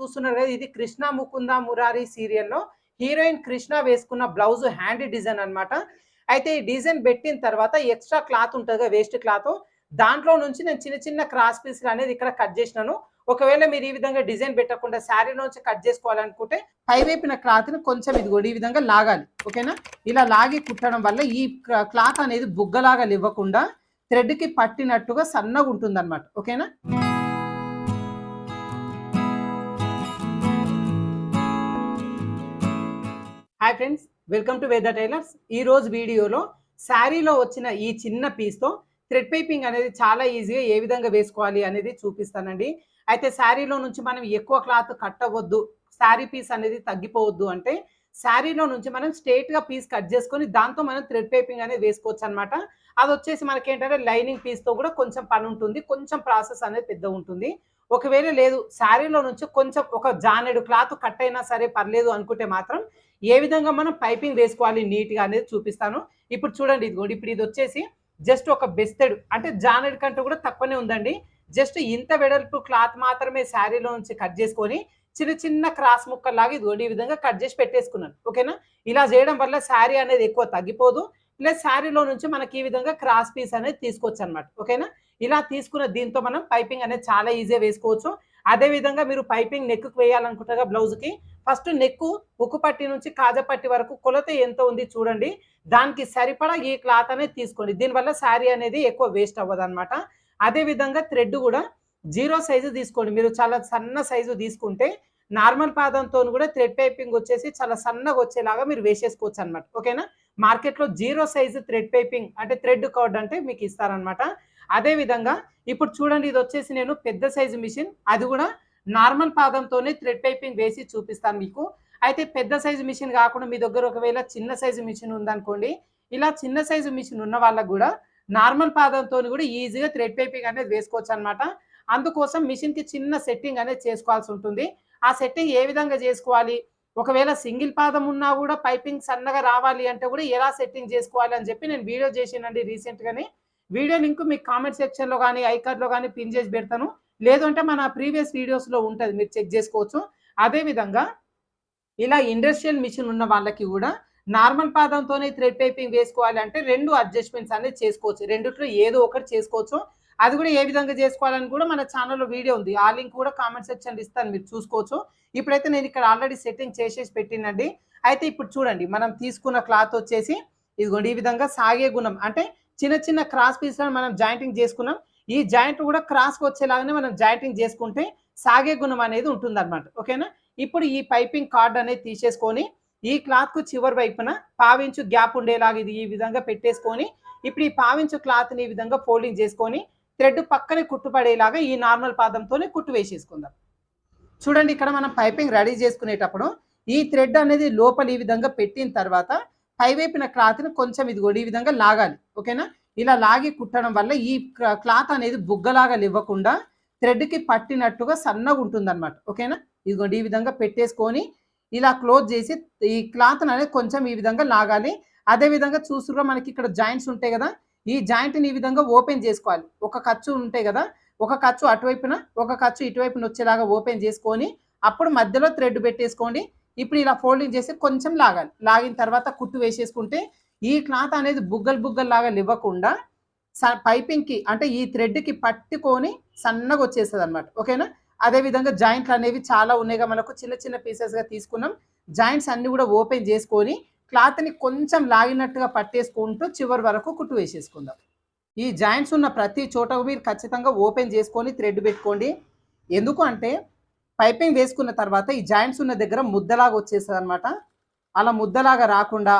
చూస్తున్నారు కదా ఇది కృష్ణ ముకుంద మురారి సీరియల్లో. హీరోయిన్ కృష్ణ వేసుకున్న బ్లౌజ్ హ్యాండ్ డిజైన్ అన్నమాట. అయితే ఈ డిజైన్ పెట్టిన తర్వాత ఎక్స్ట్రా క్లాత్ ఉంటుంది కదా వేస్ట్ క్లాత్. దాంట్లో నుంచి నేను చిన్న చిన్న క్రాస్ పీస్లు అనేది ఇక్కడ కట్ చేసినాను. ఒకవేళ మీరు ఈ విధంగా డిజైన్ పెట్టకుండా శారీ నుంచి కట్ చేసుకోవాలనుకుంటే పై క్లాత్ని క్లాత్ని కొంచెం ఇది కూడా ఈ విధంగా లాగాలి. ఓకేనా? ఇలా లాగి కుట్టడం వల్ల ఈ క్లాత్ అనేది బుగ్గలాగా ఇవ్వకుండా థ్రెడ్కి పట్టినట్టుగా సన్నగా ఉంటుందన్నమాట. ఓకేనా? Hi friends welcome to Veda tailors ఈ రోజు వీడియోలో శారీలో వచ్చిన ఈ చిన్న పీస్తో థ్రెడ్ పైపింగ్ అనేది చాలా ఈజీగా ఏ విధంగా వేసుకోవాలి అనేది చూపిస్తానండి. అయితే శారీలో నుంచి మనం ఎక్కువ క్లాత్ కట్టవద్దు శారీ పీస్ అనేది తగ్గిపోవద్దు అంటే శారీలో నుంచి మనం స్ట్రేట్గా పీస్ కట్ చేసుకొని దాంతో మనం థ్రెడ్ పైపింగ్ అనేది వేసుకోవచ్చు అనమాట అది వచ్చేసి మనకి ఏంటంటే లైనింగ్ పీస్తో కూడా కొంచెం పని ఉంటుంది కొంచెం ప్రాసెస్ అనేది పెద్ద ఉంటుంది. ఒకవేళ లేదు శారీలో నుంచి కొంచెం ఒక జానెడు క్లాత్ కట్ అయినా సరే పర్లేదు అనుకుంటే మాత్రం ఏ విధంగా మనం పైపింగ్ వేసుకోవాలి నీట్గా అనేది చూపిస్తాను. ఇప్పుడు చూడండి ఇదిగోండి ఇప్పుడు ఇది వచ్చేసి జస్ట్ ఒక బెస్తెడు అంటే జానెడ్ కంటే కూడా తక్కువనే ఉందండి. జస్ట్ ఇంత వెడల్పు క్లాత్ మాత్రమే శారీలో నుంచి కట్ చేసుకొని చిన్న చిన్న క్రాస్ ముక్కల్లాగా ఇదిగోండి ఈ విధంగా కట్ చేసి పెట్టేసుకున్నాను. ఓకేనా? ఇలా చేయడం వల్ల శారీ అనేది ఎక్కువ తగ్గిపోదు. ప్లస్ శారీలో నుంచి మనకి ఈ విధంగా క్రాస్ పీస్ అనేది తీసుకోవచ్చు అనమాట ఓకేనా? ఇలా తీసుకున్న దీంతో మనం పైపింగ్ అనేది చాలా ఈజీగా వేసుకోవచ్చు. అదే విధంగా మీరు పైపింగ్ నెక్కు వేయాలనుకుంటారా బ్లౌజ్కి ఫస్ట్ నెక్కు ఉక్కు పట్టి నుంచి కాజపట్టి వరకు కొలత ఎంత ఉంది చూడండి. దానికి సరిపడా ఈ క్లాత్ అనేది తీసుకోండి. దీనివల్ల శారీ అనేది ఎక్కువ వేస్ట్ అవ్వదు అనమాట అదే విధంగా థ్రెడ్ కూడా జీరో సైజు తీసుకోండి. మీరు చాలా సన్న సైజు తీసుకుంటే నార్మల్ పాదంతో కూడా థ్రెడ్ పైపింగ్ వచ్చేసి చాలా సన్నగా వచ్చేలాగా మీరు వేసేసుకోవచ్చు అనమాట ఓకేనా? మార్కెట్లో జీరో సైజు థ్రెడ్ పైపింగ్ అంటే థ్రెడ్ కార్డ్ అంటే మీకు ఇస్తారనమాట అదే విధంగా ఇప్పుడు చూడండి ఇది వచ్చేసి నేను పెద్ద సైజు మిషన్. అది కూడా నార్మల్ పాదంతోనే థ్రెడ్ పైపింగ్ వేసి చూపిస్తాను మీకు. అయితే పెద్ద సైజు మిషన్ కాకుండా మీ దగ్గర ఒకవేళ చిన్న సైజు మిషన్ ఉందనుకోండి ఇలా చిన్న సైజు మిషన్ ఉన్న వాళ్ళకు కూడా నార్మల్ పాదంతో కూడా ఈజీగా థ్రెడ్ పైపింగ్ అనేది వేసుకోవచ్చు అనమాట అందుకోసం మిషన్కి చిన్న సెట్టింగ్ అనేది చేసుకోవాల్సి ఉంటుంది. ఆ సెట్టింగ్ ఏ విధంగా చేసుకోవాలి? ఒకవేళ సింగిల్ పాదం ఉన్నా కూడా పైపింగ్ సన్నగా రావాలి అంటే కూడా ఎలా సెట్టింగ్ చేసుకోవాలి అని చెప్పి నేను వీడియో చేసానండి రీసెంట్గానే. వీడియో లింక్ మీకు కామెంట్ సెక్షన్లో కానీ ఐకార్డ్లో కానీ పిన్ చేసి పెడతాను. లేదంటే మన ప్రీవియస్ వీడియోస్లో ఉంటుంది మీరు చెక్ చేసుకోవచ్చు. అదేవిధంగా ఇలా ఇండస్ట్రియల్ మిషన్ ఉన్న వాళ్ళకి కూడా నార్మల్ పాదంతోనే థ్రెడ్ పైపింగ్ వేసుకోవాలి అంటే రెండు అడ్జస్ట్మెంట్స్ అనేది చేసుకోవచ్చు. రెండిట్లో ఏదో ఒకటి చేసుకోవచ్చు. అది కూడా ఏ విధంగా చేసుకోవాలని కూడా మన ఛానల్లో వీడియో ఉంది. ఆ లింక్ కూడా కామెంట్ సెక్షన్ ఇస్తాను మీరు చూసుకోవచ్చు. ఇప్పుడైతే నేను ఇక్కడ ఆల్రెడీ సెట్టింగ్ చేసేసి పెట్టినండి. అయితే ఇప్పుడు చూడండి మనం తీసుకున్న క్లాత్ వచ్చేసి ఇదిగోండి ఈ విధంగా సాగే గుణం. అంటే చిన్న చిన్న క్రాస్ పీస్లను మనం జాయింటింగ్ చేసుకున్నాం. ఈ జాయింట్ కూడా క్రాస్కి వచ్చేలాగానే మనం జాయింటింగ్ చేసుకుంటే సాగే గుణం అనేది ఉంటుంది ఓకేనా? ఇప్పుడు ఈ పైపింగ్ కార్డ్ అనేది తీసేసుకొని ఈ క్లాత్కు చివరి వైపున పావించు గ్యాప్ ఉండేలాగా ఇది ఈ విధంగా పెట్టేసుకొని ఇప్పుడు ఈ పావించు క్లాత్ని ఈ విధంగా ఫోల్డింగ్ చేసుకొని థ్రెడ్ పక్కనే కుట్టుపడేలాగా ఈ నార్మల్ పాదంతోనే కుట్టు వేసేసుకుందాం. చూడండి ఇక్కడ మనం పైపింగ్ రెడీ చేసుకునేటప్పుడు ఈ థ్రెడ్ అనేది లోపల ఈ విధంగా పెట్టిన తర్వాత పై వైపున క్లాత్ని కొంచెం ఇది కూడా ఈ విధంగా లాగాలి. ఓకేనా? ఇలా లాగి కుట్టడం వల్ల ఈ క్లాత్ అనేది బుగ్గలాగా ఇవ్వకుండా థ్రెడ్కి పట్టినట్టుగా సన్నగా ఉంటుంది అనమాట ఓకేనా? ఇదిగోండి ఈ విధంగా పెట్టేసుకొని ఇలా క్లోజ్ చేసి ఈ క్లాత్ అనేది కొంచెం ఈ విధంగా లాగాలి. అదే విధంగా చూసుకురా మనకి ఇక్కడ జాయింట్స్ ఉంటాయి కదా? ఈ జాయింట్ని ఈ విధంగా ఓపెన్ చేసుకోవాలి. ఒక ఖర్చు ఉంటాయి కదా? ఒక ఖర్చు అటువైపున ఒక ఖర్చు ఇటువైపున వచ్చేలాగా ఓపెన్ చేసుకొని అప్పుడు మధ్యలో థ్రెడ్ పెట్టేసుకోండి. ఇప్పుడు ఇలా ఫోల్డింగ్ చేసి కొంచెం లాగాలి. లాగిన తర్వాత కుట్టు వేసేసుకుంటే ఈ క్లాత్ అనేది బుగ్గలు బుగ్గలు లాగా స పైపింగ్కి అంటే ఈ థ్రెడ్కి పట్టుకొని సన్నగా వచ్చేస్తుంది అనమాట ఓకేనా? అదే విధంగా జాయింట్లు అనేవి చాలా ఉన్నాయిగా మనకు. చిన్న చిన్న పీసెస్గా తీసుకున్నాం. జాయింట్స్ అన్నీ కూడా ఓపెన్ చేసుకొని క్లాత్ని కొంచెం లాగినట్టుగా పట్టేసుకుంటూ చివరి వరకు కుట్టు వేసేసుకుందాం. ఈ జాయింట్స్ ఉన్న ప్రతి చోట మీరు ఖచ్చితంగా ఓపెన్ చేసుకొని థ్రెడ్ పెట్టుకోండి. ఎందుకు అంటే పైపింగ్ వేసుకున్న తర్వాత ఈ జాయింట్స్ ఉన్న దగ్గర ముద్దలాగా వచ్చేస్తుంది అనమాట అలా ముద్దలాగా రాకుండా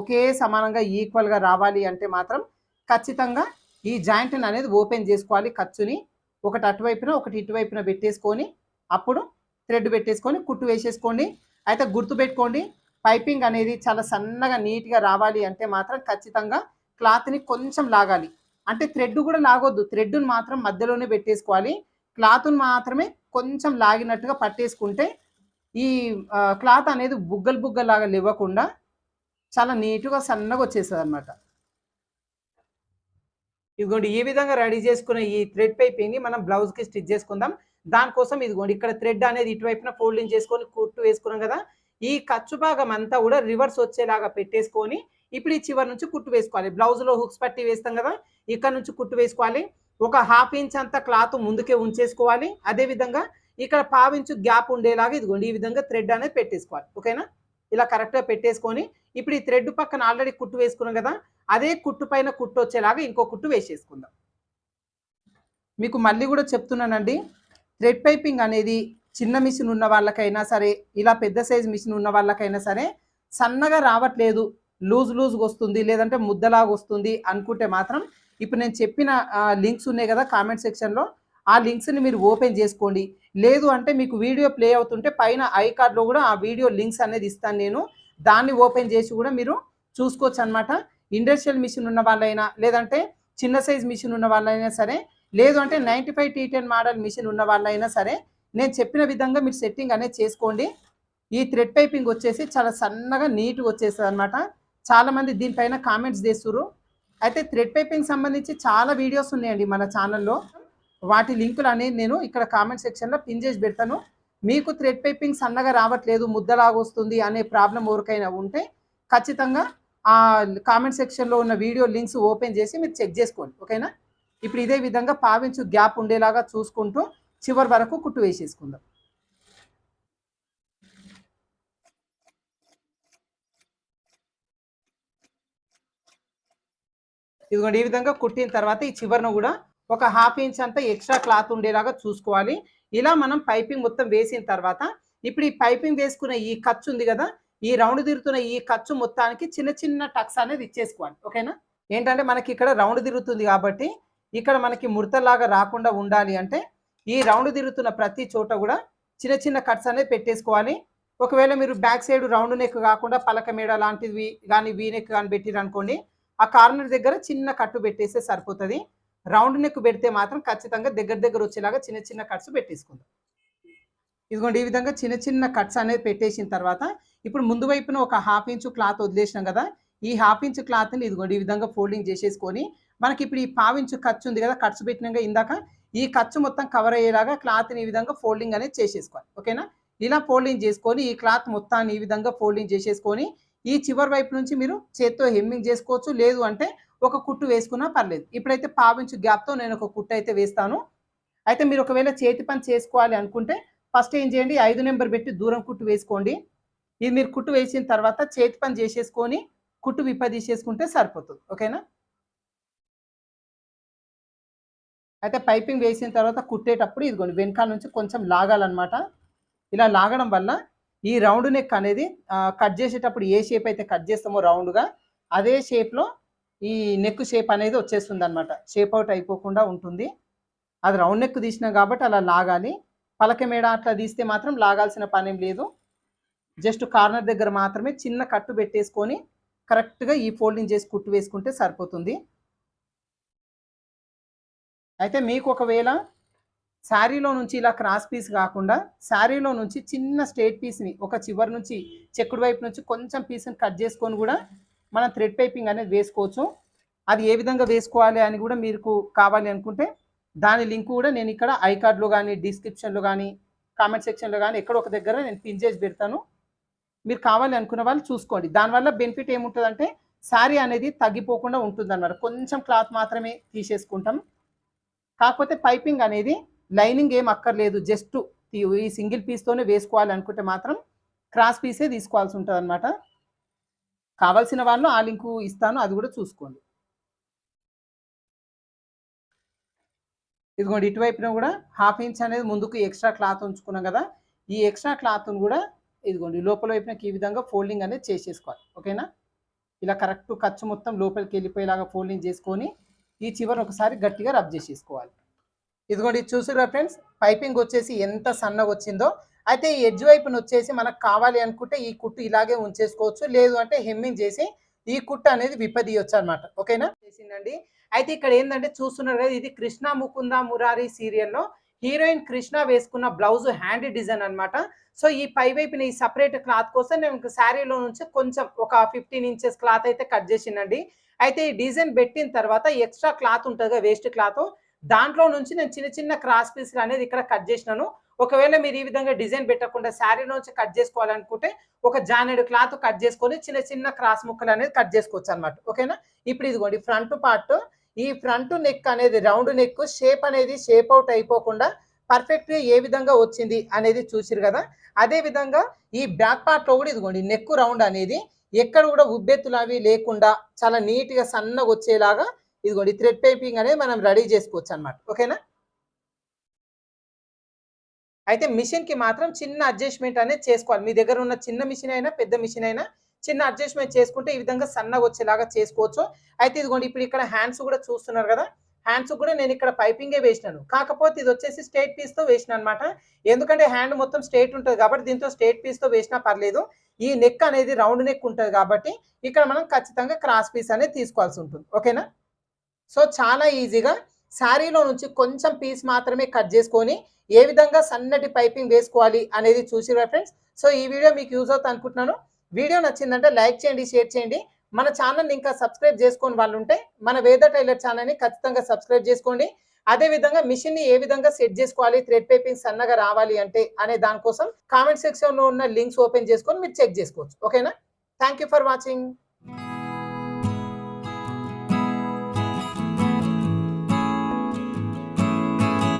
ఒకే సమానంగా ఈక్వల్గా రావాలి అంటే మాత్రం ఖచ్చితంగా ఈ జాయింట్ని అనేది ఓపెన్ చేసుకోవాలి. ఖర్చుని ఒకటి అటువైపున ఒకటి ఇటువైపున పెట్టేసుకొని అప్పుడు థ్రెడ్ పెట్టేసుకొని కుట్టు వేసేసుకోండి. అయితే గుర్తుపెట్టుకోండి పైపింగ్ అనేది చాలా సన్నగా నీట్గా రావాలి అంటే మాత్రం ఖచ్చితంగా క్లాత్ని కొంచెం లాగాలి. అంటే థ్రెడ్ కూడా లాగొద్దు. థ్రెడ్ను మాత్రం మధ్యలోనే పెట్టేసుకోవాలి. క్లాత్ని మాత్రమే కొంచెం లాగినట్టుగా పట్టేసుకుంటే ఈ క్లాత్ అనేది బుగ్గలు బుగ్గలాగా ఇవ్వకుండా చాలా నీట్గా సన్నగా వచ్చేస్తుంది అనమాట ఇదిగోండి ఈ విధంగా రెడీ చేసుకున్న ఈ థ్రెడ్ పైపింగ్ని మనం బ్లౌజ్కి స్టిచ్ చేసుకుందాం. దానికోసం ఇదిగోండి ఇక్కడ థ్రెడ్ అనేది ఇటువైపున ఫోల్డింగ్ చేసుకొని కుట్టు వేసుకున్నాం కదా. ఈ ఖర్చు భాగం అంతా కూడా రివర్స్ వచ్చేలాగా పెట్టేసుకొని ఇప్పుడు ఈ చివరి నుంచి కుట్టు వేసుకోవాలి. బ్లౌజ్లో హుక్స్ పట్టి వేస్తాం కదా ఇక్కడ నుంచి కుట్టు వేసుకోవాలి. ఒక హాఫ్ ఇంచ్ అంతా క్లాత్ ముందుకే ఉంచేసుకోవాలి. అదే విధంగా ఇక్కడ పావించు గ్యాప్ ఉండేలాగా ఇదిగోండి ఈ విధంగా థ్రెడ్ అనేది పెట్టేసుకోవాలి. ఓకేనా? ఇలా కరెక్ట్గా పెట్టేసుకొని ఇప్పుడు ఈ థ్రెడ్ పక్కన ఆల్రెడీ కుట్టు వేసుకున్నాం కదా అదే కుట్టు పైన కుట్టు వచ్చేలాగా ఇంకో కుట్టు వేసేసుకుందాం. మీకు మళ్ళీ కూడా చెప్తున్నానండి థ్రెడ్ పైపింగ్ అనేది చిన్న మిషన్ ఉన్న వాళ్ళకైనా సరే ఇలా పెద్ద సైజ్ మిషన్ ఉన్న వాళ్ళకైనా సరే సన్నగా రావట్లేదు లూజ్ లూజ్గా వస్తుంది లేదంటే ముద్దలాగా వస్తుంది అనుకుంటే మాత్రం ఇప్పుడు నేను చెప్పిన లింక్స్ ఉన్నాయి కదా కామెంట్ సెక్షన్లో ఆ లింక్స్ని మీరు ఓపెన్ చేసుకోండి. లేదు అంటే మీకు వీడియో ప్లే అవుతుంటే పైన ఐ కార్డ్లో కూడా ఆ వీడియో లింక్స్ అనేది ఇస్తాను నేను. దాన్ని ఓపెన్ చేసి కూడా మీరు చూసుకోవచ్చు అనమాట ఇండస్ట్రియల్ మిషన్ ఉన్న వాళ్ళైనా లేదంటే చిన్న సైజ్ మిషన్ ఉన్న వాళ్ళైనా సరే లేదు అంటే ninety five T ten model machine ఉన్న వాళ్ళైనా సరే నేను చెప్పిన విధంగా మీరు సెట్టింగ్ అనేది చేసుకోండి. ఈ థ్రెడ్ పైపింగ్ వచ్చేసి చాలా సన్నగా నీట్గా వచ్చేస్తుంది అనమాట చాలామంది దీనిపైన కామెంట్స్ చేస్తున్నారు అయితే థ్రెడ్ పైపింగ్ సంబంధించి చాలా వీడియోస్ ఉన్నాయండి మన ఛానల్లో. వాటి లింకులు అనేది నేను ఇక్కడ కామెంట్ సెక్షన్లో పిన్ చేసి పెడతాను. మీకు థ్రెడ్ పైపింగ్ సన్నగా రావట్లేదు ముద్దలాగొస్తుంది అనే ప్రాబ్లం ఎవరికైనా ఉంటే ఖచ్చితంగా ఆ కామెంట్ సెక్షన్లో ఉన్న వీడియో లింక్స్ ఓపెన్ చేసి మీరు చెక్ చేసుకోండి. ఓకేనా ఇప్పుడు ఇదే విధంగా పావించు గ్యాప్ ఉండేలాగా చూసుకుంటూ చివరి వరకు కుట్టు వేసేసుకుందాం. ఇదిగోండి ఈ విధంగా కుట్టిన తర్వాత ఈ చివరిన కూడా ఒక హాఫ్ ఇంచ్ అంతా ఎక్స్ట్రా క్లాత్ ఉండేలాగా చూసుకోవాలి. ఇలా మనం పైపింగ్ మొత్తం వేసిన తర్వాత ఇప్పుడు ఈ పైపింగ్ వేసుకున్న ఈ ఖర్చు ఉంది కదా ఈ రౌండ్ తిరుగుతున్న ఈ ఖర్చు మొత్తానికి చిన్న చిన్న టక్స్ అనేది ఇచ్చేసుకోవాలి. ఓకేనా ఏంటంటే మనకి ఇక్కడ రౌండ్ తిరుగుతుంది కాబట్టి ఇక్కడ మనకి ముడతలాగా రాకుండా ఉండాలి అంటే ఈ రౌండ్ తిరుగుతున్న ప్రతి చోట కూడా చిన్న చిన్న కట్స్ అనేది పెట్టేసుకోవాలి. ఒకవేళ మీరు బ్యాక్ సైడ్ రౌండ్ నెక్ కాకుండా పలక మేడ లాంటివి కానీ వీ నెక్ కానీ పెట్టిరనుకోండి ఆ కార్నర్ దగ్గర చిన్న కట్టు పెట్టేస్తే సరిపోతుంది. రౌండ్ నెక్ పెడితే మాత్రం ఖచ్చితంగా దగ్గర దగ్గర వచ్చేలాగా చిన్న చిన్న కట్స్ పెట్టేసుకుందాం. ఇదిగోండి ఈ విధంగా చిన్న చిన్న కట్స్ అనేది పెట్టేసిన తర్వాత ఇప్పుడు ముందు వైపున ఒక హాఫ్ ఇంచు క్లాత్ వదిలేసినాం కదా ఈ హాఫ్ ఇంచు క్లాత్ని ఇదిగోండి ఈ విధంగా ఫోల్డింగ్ చేసేసుకొని మనకి ఇప్పుడు ఈ పావించు ఖర్చు ఉంది కదా ఖర్చు పెట్టినాక ఇందాక ఈ ఖర్చు మొత్తం కవర్ అయ్యేలాగా క్లాత్ని ఈ విధంగా ఫోల్డింగ్ అనేది చేసేసుకోవాలి. ఓకేనా? ఇలా ఫోల్డింగ్ చేసుకొని ఈ క్లాత్ మొత్తాన్ని ఈ విధంగా ఫోల్డింగ్ చేసేసుకొని ఈ చివరి వైపు నుంచి మీరు చేత్తో హెమ్మింగ్ చేసుకోవచ్చు. లేదు అంటే ఒక కుట్టు వేసుకున్నా పర్లేదు. ఇప్పుడైతే పావించు గ్యాప్తో నేను ఒక కుట్టు అయితే వేస్తాను. అయితే మీరు ఒకవేళ చేతి పని చేసుకోవాలి అనుకుంటే ఫస్ట్ ఏం చేయండి? ఐదు నెంబర్ పెట్టి దూరం కుట్టు వేసుకోండి. ఇది మీరు కుట్టు వేసిన తర్వాత చేతి పని చేసేసుకొని కుట్టు విప్పదీసేసుకుంటే సరిపోతుంది. ఓకేనా? అయితే పైపింగ్ వేసిన తర్వాత కుట్టేటప్పుడు ఇదిగోండి వెనకాల నుంచి కొంచెం లాగాలన్నమాట. ఇలా లాగడం వల్ల ఈ రౌండ్ నెక్ అనేది కట్ చేసేటప్పుడు ఏ షేప్ అయితే కట్ చేస్తామో రౌండ్గా అదే షేప్లో ఈ నెక్ షేప్ అనేది వచ్చేస్తుంది అనమాట షేప్ అవుట్ అయిపోకుండా ఉంటుంది. అది రౌండ్ నెక్ తీసినాం కాబట్టి అలా లాగాలి. పలక మేడ అట్లా తీస్తే మాత్రం లాగాల్సిన పని లేదు. జస్ట్ కార్నర్ దగ్గర మాత్రమే చిన్న కట్టు పెట్టేసుకొని కరెక్ట్గా ఈ ఫోల్డింగ్ చేసి కుట్టు వేసుకుంటే సరిపోతుంది. అయితే మీకు ఒకవేళ శారీలో నుంచి ఇలా క్రాస్ పీస్ కాకుండా శారీలో నుంచి చిన్న స్ట్రేట్ పీస్ని ఒక చివరి నుంచి చెక్కుడు వైపు నుంచి కొంచెం పీస్ని కట్ చేసుకొని కూడా మనం థ్రెడ్ పైపింగ్ అనేది వేసుకోవచ్చు. అది ఏ విధంగా వేసుకోవాలి అని కూడా మీకు కావాలి అనుకుంటే దాని లింక్ కూడా నేను ఇక్కడ ఐ కార్డ్లో కానీ డిస్క్రిప్షన్లో కానీ కామెంట్ సెక్షన్లో కానీ ఎక్కడ ఒక దగ్గర నేను పిన్ చేసి పెడతాను. మీరు కావాలి అనుకున్న వాళ్ళు చూసుకోండి. దానివల్ల బెనిఫిట్ ఏముంటుందంటే శారీ అనేది తగ్గిపోకుండా ఉంటుంది అన్నమాట కొంచెం క్లాత్ మాత్రమే తీసేసుకుంటాం. కాకపోతే పైపింగ్ అనేది లైనింగ్ ఏం అక్కర్లేదు. జస్ట్ ఈ సింగిల్ పీస్తోనే వేసుకోవాలి అనుకుంటే మాత్రం క్రాస్ పీసే తీసుకోవాల్సి ఉంటుంది అనమాట కావాల్సిన వాళ్ళు ఆ లింకు ఇస్తాను. అది కూడా చూసుకోండి. ఇదిగోండి ఇటువైపున కూడా హాఫ్ ఇంచ్ అనేది ముందుకు ఎక్స్ట్రా క్లాత్ ఉంచుకున్నాం కదా ఈ ఎక్స్ట్రా క్లాత్ను కూడా ఇదిగోండి లోపల వైపునకి ఈ విధంగా ఫోల్డింగ్ అనేది చేసేసుకోవాలి. ఓకేనా ఇలా కరెక్ట్ ఖర్చు మొత్తం లోపలికి వెళ్ళిపోయేలాగా ఫోల్డింగ్ చేసుకొని ఈ చివరి ఒకసారి గట్టిగా రబ్ చేసేసుకోవాలి. ఇదిగోండి చూసిరా ఫ్రెండ్స్ పైపింగ్ వచ్చేసి ఎంత సన్నగా వచ్చిందో అయితే ఈ ఎడ్జ్ వైపున వచ్చేసి మనకు కావాలి అనుకుంటే ఈ కుట్టు ఇలాగే ఉంచేసుకోవచ్చు లేదు అంటే హెమ్మింగ్ చేసి ఈ కుట్ట అనేది విప్పదీయొచ్చు అనమాట ఓకేనా? చేసిందండి. అయితే ఇక్కడ ఏంటంటే చూస్తున్నారు కదా ఇది కృష్ణ ముకుంద మురారి సీరియల్లో హీరోయిన్ కృష్ణ వేసుకున్న బ్లౌజ్ హ్యాండ్ డిజైన్ అన్నమాట. సో ఈ పై వైపున ఈ సపరేట్ క్లాత్ కోసం నేను శారీలో నుంచి కొంచెం ఒక ఫిఫ్టీన్ ఇంచెస్ క్లాత్ అయితే కట్ చేసిందండి. అయితే ఈ డిజైన్ పెట్టిన తర్వాత ఎక్స్ట్రా క్లాత్ ఉంటుంది కదా వేస్ట్ క్లాత్. దాంట్లో నుంచి నేను చిన్న చిన్న క్రాస్ పీస్లు అనేది ఇక్కడ కట్ చేసినాను. ఒకవేళ మీరు ఈ విధంగా డిజైన్ పెట్టకుండా శారీ నుంచి కట్ చేసుకోవాలనుకుంటే ఒక జానెడ్ క్లాత్ కట్ చేసుకొని చిన్న చిన్న క్రాస్ ముక్కలు అనేది కట్ చేసుకోవచ్చు అనమాట ఓకేనా? ఇప్పుడు ఇదిగోండి ఫ్రంట్ పార్ట్. ఈ ఫ్రంట్ నెక్ అనేది రౌండ్ నెక్ షేప్ అనేది షేప్ అవుట్ అయిపోకుండా పర్ఫెక్ట్గా ఏ విధంగా వచ్చింది అనేది చూసిరు కదా? అదే విధంగా ఈ బ్యాక్ పార్ట్లో కూడా ఇదిగోండి నెక్ రౌండ్ అనేది ఎక్కడ కూడా ఉబ్బెత్తులు అవి లేకుండా చాలా నీట్గా సన్నగా వచ్చేలాగా ఇదిగోండి థ్రెడ్ పైపింగ్ అనేది మనం రెడీ చేసుకోవచ్చు అనమాట ఓకేనా? అయితే మిషన్కి మాత్రం చిన్న అడ్జస్ట్మెంట్ అనేది చేసుకోవాలి. మీ దగ్గర ఉన్న చిన్న మిషన్ అయినా పెద్ద మిషన్ అయినా చిన్న అడ్జస్ట్మెంట్ చేసుకుంటే ఈ విధంగా సన్నగా వచ్చేలాగా చేసుకోవచ్చు. అయితే ఇదిగోండి ఇప్పుడు ఇక్కడ హ్యాండ్స్ కూడా చూస్తున్నారు కదా హ్యాండ్స్ కూడా నేను ఇక్కడ పైపింగే వేసినాను. కాకపోతే ఇది వచ్చేసి స్ట్రేట్ పీస్తో వేసిన అనమాట ఎందుకంటే హ్యాండ్ మొత్తం స్ట్రేట్ ఉంటుంది కాబట్టి దీంతో స్ట్రేట్ పీస్తో వేసినా పర్లేదు. ఈ నెక్ అనేది రౌండ్ నెక్ ఉంటుంది కాబట్టి ఇక్కడ మనం ఖచ్చితంగా క్రాస్ పీస్ అనేది తీసుకోవాల్సి ఉంటుంది. ఓకేనా? సో చాలా ఈజీగా శారీలో నుంచి కొంచెం పీస్ మాత్రమే కట్ చేసుకొని ఏ విధంగా సన్నటి పైపింగ్ వేసుకోవాలి అనేది చూసి ఫ్రెండ్స్ సో ఈ వీడియో మీకు యూజ్ అవుతుంది అనుకుంటున్నాను. వీడియో నచ్చిందంటే లైక్ చేయండి షేర్ చేయండి. మన ఛానల్ ఇంకా సబ్స్క్రైబ్ చేసుకొని వాళ్ళు ఉంటే మన వేద టైలర్ ఛానల్ని ఖచ్చితంగా సబ్స్క్రైబ్ చేసుకోండి. అదే విధంగా ఏ విధంగా సెట్ చేసుకోవాలి థ్రెడ్ పైపింగ్ సన్నగా రావాలి అంటే అనే దానికోసం కామెంట్ సెక్షన్లో ఉన్న లింక్స్ ఓపెన్ చేసుకొని మీరు చెక్ చేసుకోవచ్చు. ఓకేనా థ్యాంక్ యూ ఫర్ వాచింగ్